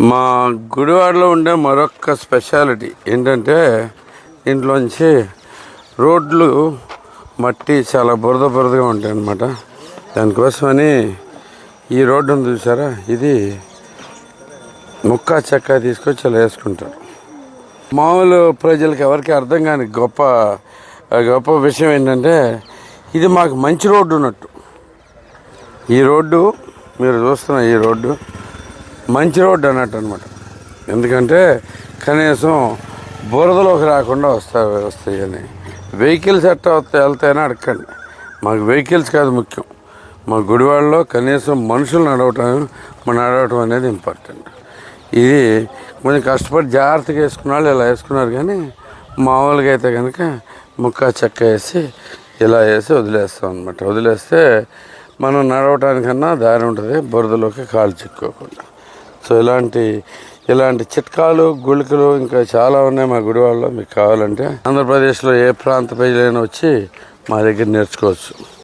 మా గుడివాడలో ఉండే మరొక స్పెషాలిటీ ఏంటంటే ఇంట్లోంచి రోడ్లు మట్టి చాలా బురద బురదగా ఉంటాయి అన్నమాట దానికోసమని ఈ రోడ్డు చూసారా ఇది ముక్క చెక్క తీసుకొచ్చి అలా వేసుకుంటారు. మామూలు ప్రజలకు ఎవరికి అర్థం కాని గొప్ప గొప్ప విషయం ఏంటంటే ఇది మాకు మంచి రోడ్డు ఉన్నట్టు. ఈ రోడ్డు మీరు చూస్తున్న ఈ రోడ్డు మంచి రోడ్డు అన్నట్టు అనమాట ఎందుకంటే కనీసం బురదలోకి రాకుండా వస్తాయి వస్తాయి అని వెహికల్స్ ఎట్ట వస్తాయి వెళ్తాయని అడగండి. మాకు వెహికల్స్ కాదు ముఖ్యం. మా గుడివాడలో కనీసం మనుషులు నడవటం మన నడవటం అనేది ఇంపార్టెంట్. ఇది కొంచెం కష్టపడి జాగ్రత్తగా వేసుకున్న వాళ్ళు ఇలా వేసుకున్నారు కానీ మామూలుగా అయితే కనుక ముక్క చెక్క వేసి ఇలా వేసి వదిలేస్తాం అనమాట వదిలేస్తే మనం నడవటానికన్నా దారి ఉంటుంది బురదలోకి కాలు చిక్కుకోకుండా. సో ఇలాంటి ఇలాంటి చిట్కాలు గుళికలు ఇంకా చాలా ఉన్నాయి మా గుడి వాళ్ళలో మీకు కావాలంటే ఆంధ్రప్రదేశ్లో ఏ ప్రాంత ప్రజలైనా వచ్చి మా దగ్గర నేర్చుకోవచ్చు.